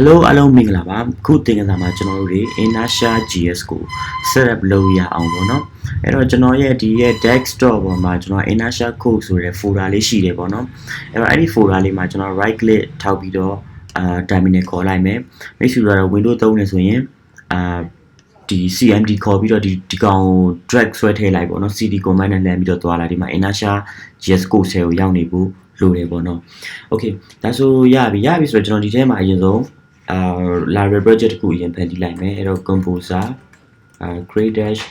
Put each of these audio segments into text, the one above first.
Hello အားလုံးမင်္ဂလာပါခုသင်ခန်းစာမှာကျွန်တော်တို့တွေ Inertia GS ကို setup လုပ်ရအောင်ပေါ့နော်အဲ့တော့ကျွန်တော်ရဲ့ဒီရဲ့ desktop ပေါ်မှာကျွန်တော် Inertia code ဆိုတဲ့ folder လေးရှိတယ်ပေါ့နော်အဲ့တော့အဲ့ဒီ folder လေးမှာကျွန်တော် right click ထောက်ပြီးတော့အာ terminal ခေါ်လိုက်မယ်မိတ်ဆွေတို့ကတော့ Windows သုံးနေဆိုရင်အာဒီ CMD ခေါ်ပြီးတော့ဒီဒီကောင်ကို drag ဆွဲထည့်လိုက်ပေါ့နော် CD command နဲ့လမ်းပြီးတော့သွားလာဒီမှာ Inertia GS code 10ကိုရောက်နေဖို့လိုတယ်ပေါ့နော် Okay ဒါဆိုရပြီရပြီဆိုတော့ကျွန်တော်ဒီထဲမှာအရင်ဆုံး အာ library project တစ်ခုအရင်ဖန်တီးလိုက်မယ်အဲ့တော့ composer အာ create dash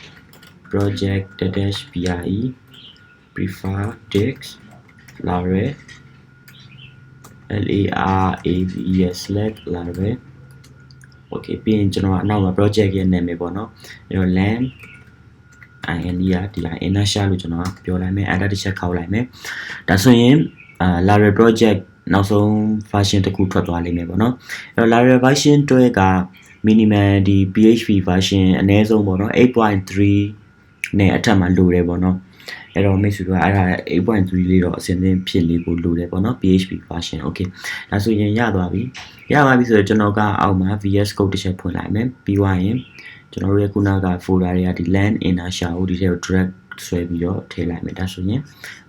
project dash pre prefer dix library l a r a v e s select library okay ပြီးရင်ကျွန်တော်အနောက်မှာ project ရဲ့နာမည်ပေါ့နော်အဲ့တော့ land in ရဒီလာ inertia လို့ကျွန်တော်ပြောလိုက်မယ် enter တစ်ချက်ခောက်လိုက်မယ်ဒါဆိုရင်အာ library project နောက်ဆုံး version တစ်ခုထွက်သွားလိမ့်မယ်ပေါ့နော်အဲ့တော့ Laravel version 12က minimum ဒီ PHP version အနည်းဆုံးပေါ့နော်8.3နဲ့အထက်မှာလိုတယ်ပေါ့နော်အဲ့တော့မိတ်ဆွေတို့ကအဲ့ဒါ8.3လေးတော့အဆင်သင့်ဖြစ်လေးဖို့လိုတယ်ပေါ့နော် PHP version okay ဒါဆိုရင်ရသွားပြီရသွားပြီဆိုတော့ကျွန်တော်ကအောက်မှာ VS Code တစ်ချက်ဖွင့်လိုက်မယ်ပြီးသွားရင်ကျွန်တော်တို့ရဲ့ခုနက folder တွေကဒီ land inertia ကိုဒီထဲကို drag ဆွဲပြီးတော့ထည့်လိုက်မယ်ဒါဆိုရင်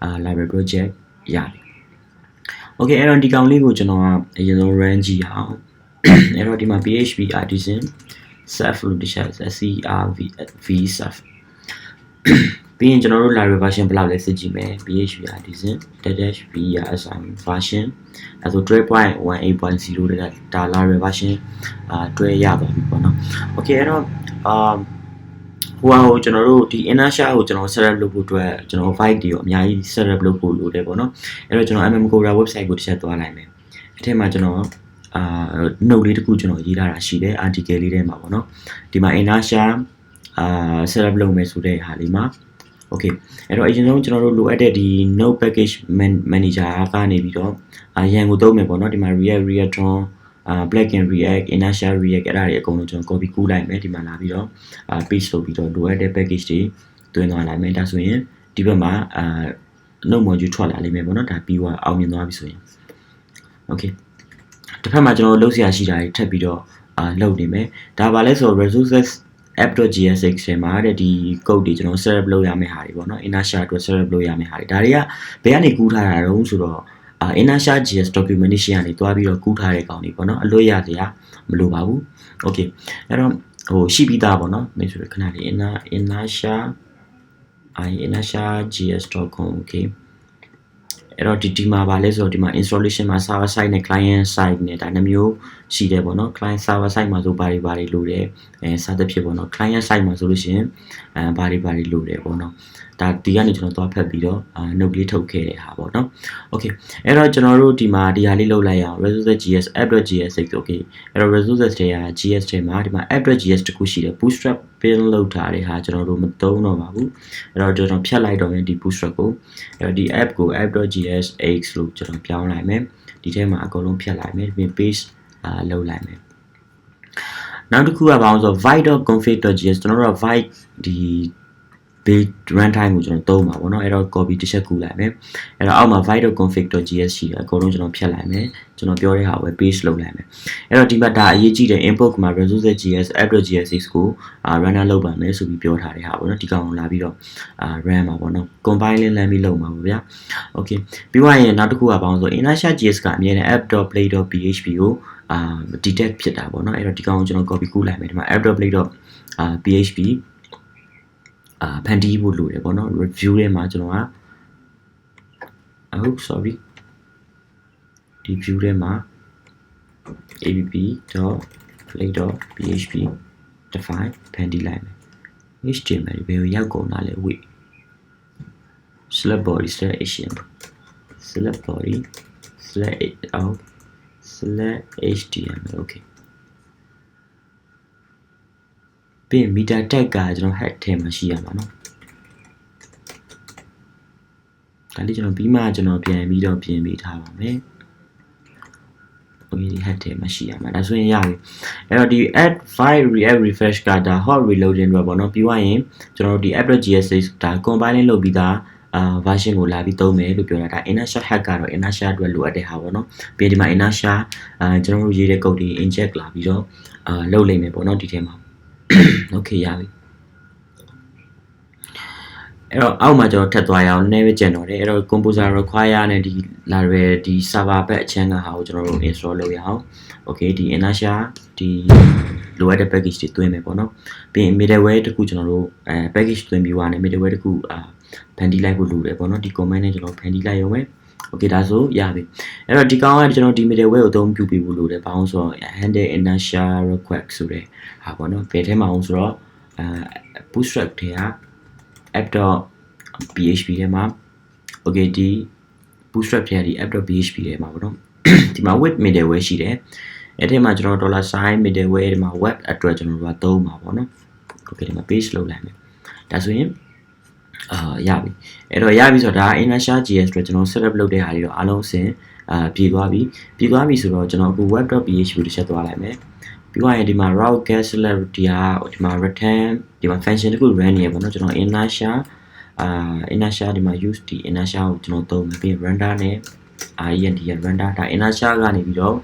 အာ library project ရပြီ Okay အဲ့တော့ဒီကောင်လေးကိုကျွန်တော်ကအရင်ဆုံး run ကြည့်အောင်အဲ့တော့ဒီမှာ PHP artisan self လို့တခြား CRV v self ပြီးရင်ကျွန်တော်တို့ library version ဘယ်လောက်လဲစစ်ကြည့်မယ် PHP artisan dash v assignment version အဲဆို12.18.0တဲ့ဒါ library version အာတွဲရပါပြီပေါ့နော် Okay အဲ့တော့အာ ဟိုဟာကိုကျွန်တော်တို့ဒီ inertia ကိုကျွန်တော် setup လုပ်ဖို့အတွက်ကျွန်တော် file တွေကိုအများကြီး setup လုပ်ဖို့လိုတယ်ပေါ့နော်အဲ့တော့ကျွန်တော် mm Cora website ကိုတစ်ချက်သွားလိုက်မယ်အထက်မှာကျွန်တော်အာ note လေးတစ်ခုကျွန်တော်ရေးထားတာရှိတယ် article လေးထဲမှာပေါ့နော်ဒီမှာ inertia အာ setup လုပ်မယ်ဆိုတဲ့ဟာလေးမှာ okay အဲ့တော့အရင်ဆုံးကျွန်တော်တို့လိုအပ်တဲ့ဒီ node package manager ကနေပြီးတော့အရန်ကိုသုံးမယ်ပေါ့နော်ဒီမှာ react reactron အာ black and react inertia react အဲ့ဒါတွေအကုန်လုံးကျွန်တော် copy ကူးလိုက်မယ်ဒီမှာလာပြီးတော့အာ paste လုပ်ပြီးတော့လိုအပ်တဲ့ package တွေတွင်းသွားလိုက်မယ်ဒါဆိုရင်ဒီဘက်မှာအာ node module ထွက်လာလိမ့်မယ်ပေါ့နော်ဒါပြီးသွားအောင်မြင်သွားပြီဆိုရင် okay တစ်ဖက်မှာကျွန်တော်လှုပ်ရှားရှိတာတွေထပ်ပြီးတော့အာလှုပ်နေမယ်ဒါပါလဲဆိုတော့ resources app.jsx ထဲမှာတဲ့ဒီ code တွေကျွန်တော် setup လုပ်ရမယ့်ဟာတွေပေါ့နော် inertia အတွက် setup လုပ်ရမယ့်ဟာတွေဒါတွေကဘယ်ကနေကူးထားတာတုံးဆိုတော့ အာ inertia js documentation ကနေတွားပြီးတော့ကူးထားတဲ့ကောင်တွေပေါ့နော်အလွတ်ရစရာမလိုပါဘူး okay အဲ့တော့ဟိုရှိပြီးသားပေါ့နော်မိတ်ဆွေခဏလေး inner inertia i inertia js.com okay အဲ့တော့ဒီဒီမှာပါလဲဆိုတော့ဒီမှာ installation မှာ server side နဲ့ client side နဲ့ဒါနှမျိုးရှိတယ်ပေါ့နော် client server side မှာဆိုဘာတွေဘာတွေလိုတယ်အဲစသဖြင့်ပေါ့နော် client side မှာဆိုလို့ရှိရင်အဲဘာတွေဘာတွေလိုတယ်ပေါ့နော် ဒါဒီကနေကျွန်တော်သွားဖတ်ပြီးတော့အာ note လေးထုတ်ခဲ့တဲ့ဟာပေါ့နော် okay အဲ့တော့ကျွန်တော်တို့ဒီမှာဒီဟာလေးလုပ်လိုက်ရအောင် resources gs app.gs okay အဲ့တော့ resources တွေက gs တွေမှာဒီမှာ app.gs တခုရှိတယ် bootstrap pin လောက်ထားတဲ့ဟာကျွန်တော်တို့မသုံးတော့ပါဘူးအဲ့တော့ကျွန်တော်ဖြတ်လိုက်တော့ရင်ဒီ bootstrap ကိုအဲ့တော့ဒီ app ကို app.gs x လို့ကျွန်တော်ပြောင်းလိုက်မယ်ဒီထဲမှာအကုန်လုံးဖြတ်လိုက်မယ်ပြီး page အာလုပ်လိုက်မယ်နောက်တစ်ခုကဘာလို့ဆို void.config.js ကျွန်တော်တို့က void ဒီ base runtime ကိုကျွန်တော်သုံးပါဗောနော်အဲ့တော့ copy တစ်ချက်ကူးလိုက်မယ်အဲ့တော့အောက်မှာ void.config.js ရှိတယ်အကုန်လုံးကျွန်တော်ဖြတ်လိုက်မယ်ကျွန်တော်ပြောတဲ့ဟာကိုပဲ paste လုပ်လိုက်မယ်အဲ့တော့ဒီမှာဒါအရေးကြီးတဲ့ input မှာ resources.js app.js ကို runner လုပ်ပါမယ်ဆိုပြီးပြောထားတဲ့ဟာဗောနော်ဒီကောင်ကိုလာပြီးတော့ run ပါဗောနော် compile လမ်းပြီးလုပ်မှာဗောဗျာ okay ပြီးသွားရင်နောက်တစ်ခုကဘာလို့ဆို inertia.js ကအမြဲတမ်း app.play.php ကိုအာ detect ဖြစ်တာပေါ့နော်အဲ့တော့ဒီကောင်ကိုကျွန်တော် copy ကူးလိုက်မယ်ဒီမှာ app.play.php အာဖန်တီးဖို့လိုတယ်ပေါ့နော် review ထဲမှာကျွန်တော်ကဟုတ် sorry ဒီ view ထဲမှာ app.play.php define ဖန်တီးလိုက်မယ် html ဘယ်ကိုရောက်ကုန်တာလဲ wait select body select html select body select out select html okay ပြီးရင် meter tag ကကျွန်တော် head ထဲမှာရှိရမှာเนาะဒါလေးကျွန်တော်ပြီးမှကျွန်တော်ပြန်ပြီးတော့ပြင်ပေးထားပါမယ် okay head ထဲမှာရှိရမှာဒါဆိုရင်ရပြီအဲ့တော့ဒီ add file react refresh ကဒါ hot reloading တော့ပေါ့နော်ပြီးသွားရင်ကျွန်တော်တို့ဒီ app.js ဒါ compiling လုပ်ပြီးသား အာ version ကိုလာပြီးသုံးမယ်လို့ပြောတာဒါ inertia hack ကတော့ inertia အတွက်လိုအပ်တဲ့ဟာပေါ့နော်ပြီးရင်ဒီမှာ inertia အာကျွန်တော်တို့ရေးတဲ့ code တွေ inject လာပြီးတော့အာလုပ်လိမ့်မယ်ပေါ့နော်ဒီထဲမှာ okay ရပြီအဲ့တော့အောက်မှာကျွန်တော်ထပ်သွားရအောင်နည်းပဲကြံတော့တယ်အဲ့တော့ composer require နဲ့ဒီ Laravel ဒီ server ဘက်အချမ်းကဟာကိုကျွန်တော်တို့ install လုပ်ရအောင် okay ဒီ inertia ဒီလိုအပ်တဲ့ package တွေသွင်းမယ်ပေါ့နော်ပြီးရင် middleware တခုကျွန်တော်တို့အဲ package သွင်းပြီးွားနေ middleware တခုအာဖန်တီးလိုက်ဖို့လိုတယ်ပေါ့နော်ဒီ command နဲ့ကျွန်တော်ဖန်တီးလိုက်ရုံပဲ okay ဒါဆိုရပြီအဲ့တော့ဒီကောင်ကကျွန်တော်ဒီ middleware ကိုအသုံးပြုပြီးဖို့လိုတယ်ဘာလို့ဆိုတော့ handle inertia request ဆိုတဲ့ဟာပေါ့နော်ဘယ်ထဲမှာအောင်ဆိုတော့အာ bootstrap ထဲက app.php ထဲမှာ okay ဒီ bootstrap ထဲကဒီ app.php ထဲမှာပေါ့နော်ဒီမှာ with middleware ရှိတယ်အဲ့ဒီမှာကျွန်တော် dollar sign middleware ဒီမှာ web အတွက်ကျွန်တော်တို့ကသုံးပါပေါ့နော် okay ဒီမှာ page လုပ်လိုက်မယ်ဒါဆိုရင် အာရပြီအဲ့တော့ရပြီဆိုတော့ဒါ inertia js အတွက်ကျွန်တော် setup လုပ်တဲ့ဟာတွေတော့အားလုံးအဆင်အာပြည်သွားပြီပြည်သွားပြီဆိုတော့ကျွန်တော်အခု web.php တစ်ချက်သွားလိုက်မယ်ပြီးသွားရင်ဒီမှာ route get celebrity ကဒီမှာ return ဒီမှာ function တခု run နေရပေါ့နော်ကျွန်တော် inertia အာ inertia ဒီမှာ use ဒီ inertia ကိုကျွန်တော်သုံးမယ်ပြီး render နဲ့ rend ရ render ဒါ inertia ကနေပြီးတော့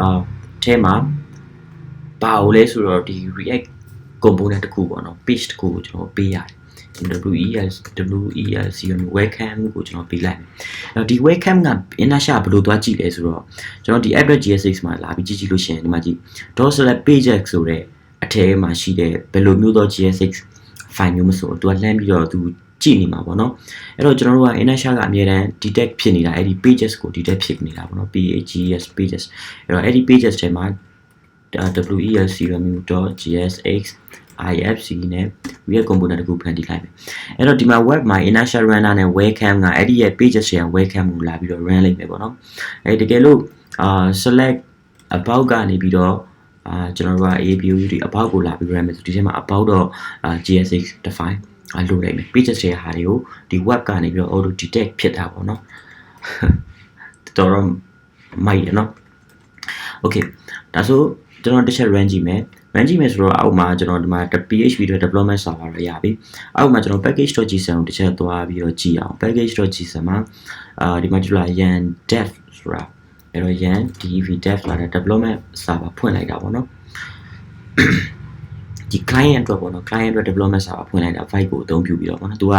အာအဲမှာဘာလို့လဲဆိုတော့ဒီ react component တခုပေါ့နော် page တခုကိုကျွန်တော်ပေးရတယ် WES WES ရော webcam ကိုကျွန်တော်ပေးလိုက်မယ်။အဲ့တော့ဒီ webcam က inertia ဘယ်လိုသွားကြည့်လဲဆိုတော့ကျွန်တော်ဒီ app.gsx မှာလာပြီးကြည့်ကြည့်လို့ရှိရင်ဒီမှာကြည့် .select pages ဆိုတဲ့အထက်မှာရှိတဲ့ဘယ်လိုမျိုးသော gsx file မျိုးမဆိုသူကလှမ်းပြီးတော့သူကြည့်နေမှာပေါ့နော်အဲ့တော့ကျွန်တော်တို့က inertia ကအမြဲတမ်း detect ဖြစ်နေတာအဲ့ဒီ pages ကို detect ဖြစ်နေတာပေါ့နော် pages pages အဲ့တော့အဲ့ဒီ pages ထဲမှာ welcm.gsx ifc နဲ့ react component တခုဖန်တီးလိုက်မယ်အဲ့တော့ဒီမှာ web မှာ inertia runner နဲ့ webcam ကအဲ့ဒီရဲ့ pages ရဲ့ webcam ကိုလာပြီးတော့ run လိုက်မယ်ပေါ့နော်အဲ့တကယ်လို့အာ select about ကနေပြီးတော့အာကျွန်တော်တို့က APU ဒီ about ကိုလာပြီး run မယ်ဆိုဒီထဲမှာ about တော့ GSX define အလိုလိုက်မယ် pages ရဲ့ဟာတွေကိုဒီ web ကနေပြီးတော့ auto detect ဖြစ်တာပေါ့နော်တော်တော်မိုက်ရနော် okay ဒါဆိုကျွန်တော်တစ်ချက် run ကြည့်မယ် run ကြည့်မယ်ဆိုတော့အောက်မှာကျွန်တော်ဒီမှာ PHP တွေ development server ရရပြီအောက်မှာကျွန်တော် package.json ကိုတစ်ချက်သွားပြီးတော့ကြည့်အောင် package.json မှာအာဒီမှာကြည့်လာ yan dev ဆိုတာအဲ့တော့ yan dev dev လာတဲ့ development server ဖွင့်လိုက်တာပေါ့နော်ဒီ client အတွက်ပေါ့နော် client အတွက် development server ဖွင့်လိုက်တာ file ကိုအသုံးပြုပြီးတော့ပေါ့နော်သူက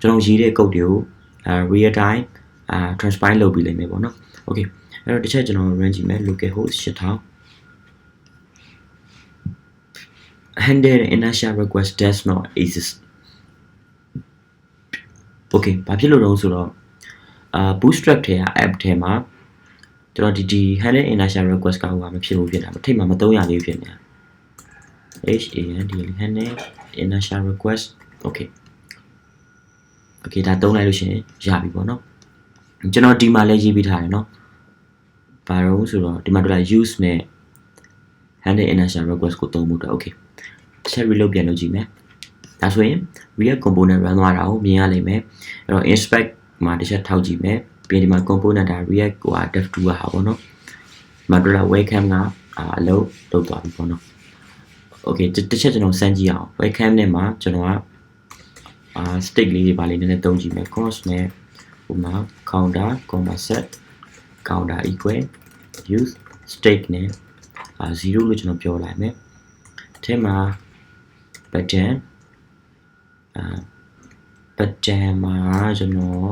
ကျွန်တော်ရေးတဲ့ code တွေကိုအာ real time အာ transpile လုပ်ပြီးလိမ့်မယ်ပေါ့နော် okay အဲ့တော့တစ်ချက်ကျွန်တော် run ကြည့်မယ် localhost 8000 handle the initial request does not exist okay ဘာဖြစ်လို့လဲဆိုတော့အာ bootstrap ထဲက app ထဲမှာကျွန်တော်ဒီဒီ handle initial request ကဟိုကမဖြစ်ဘူးဖြစ်တာမထိတ်မှမသုံးရသေးဘူးဖြစ်နေတာ handle handle initial request okay okay ဒါသုံးလိုက်လို့ရှင်ရပြီပေါ့နော်ကျွန်တော်ဒီမှာလည်းရေးပြီးထားတယ်နော်ဘာလို့ဆိုတော့ဒီမှာတွေ့လာ use နဲ့ handle initial request ကိုသုံးမှုအတွက် okay set reload ပြန်လုပ်ကြည့်မယ်ဒါဆိုရင် react component run သွားတာကိုမြင်ရလိမ့်မယ်အဲ့တော့ inspect မှာတစ်ချက်ထောက်ကြည့်မယ်ပြီးဒီမှာ component ဒါ react ကို dev2 ကဟာပေါ့နော်ဒီမှာတို့လာ webcam ကအလုပ်လုပ်သွားပြီပေါ့နော် okay တစ်ချက်ကျွန်တော်စမ်းကြည့်အောင် webcam နဲ့မှာကျွန်တော်ကအာ stick လေးတွေပါလေးနည်းနည်းသုံးကြည့်မယ် cross နဲ့ဟိုမှာ counter comma set counter equal use stake နဲ့အာ0လို့ကျွန်တော်ပြောလိုက်မယ်အဲမှာ button အာ button မှာကျွန်တော်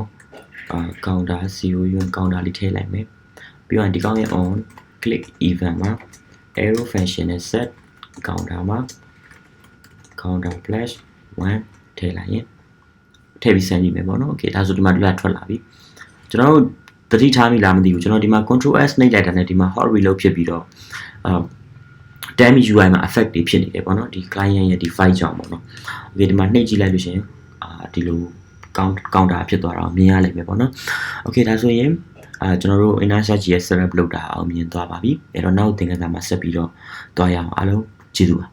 အာ counter 0 yun counter လေးထည့်လိုက်မယ်ပြီးတော့ဒီကောင်းရဲ့ on click event မှာ arrow function နဲ့ set counter မှာ counter plus 1ထည့်လိုက်ရင်ထည့်ပြီးစမ်းကြည့်မယ်ပေါ့နော်โอเคဒါဆိုဒီမှာဒီလာထွက်လာပြီကျွန်တော်တို့တတိထားမိလားမသိဘူးကျွန်တော်ဒီမှာ control s နှိပ်လိုက်တာနဲ့ဒီမှာ hot reload ဖြစ်ပြီးတော့အာ damage UI မှာ effect တွေဖြစ်နေတယ်ပေါ့နော်ဒီ client ရဲ့ဒီ file ကြောင့်ပေါ့နော် okay ဒီမှာနှိပ်ကြည့်လိုက်လို့ရှိရင်အာဒီလို count counter ဖြစ်သွားတာမြင်ရလိမ့်မယ်ပေါ့နော် okay ဒါဆိုရင်အာကျွန်တော်တို့ inertia GS setup လုပ်တာအောင်မြင်သွားပါပြီအဲ့တော့နောက်သင်ခန်းစာမှာဆက်ပြီးတော့တွားရအောင်အားလုံးကျေးဇူးပါ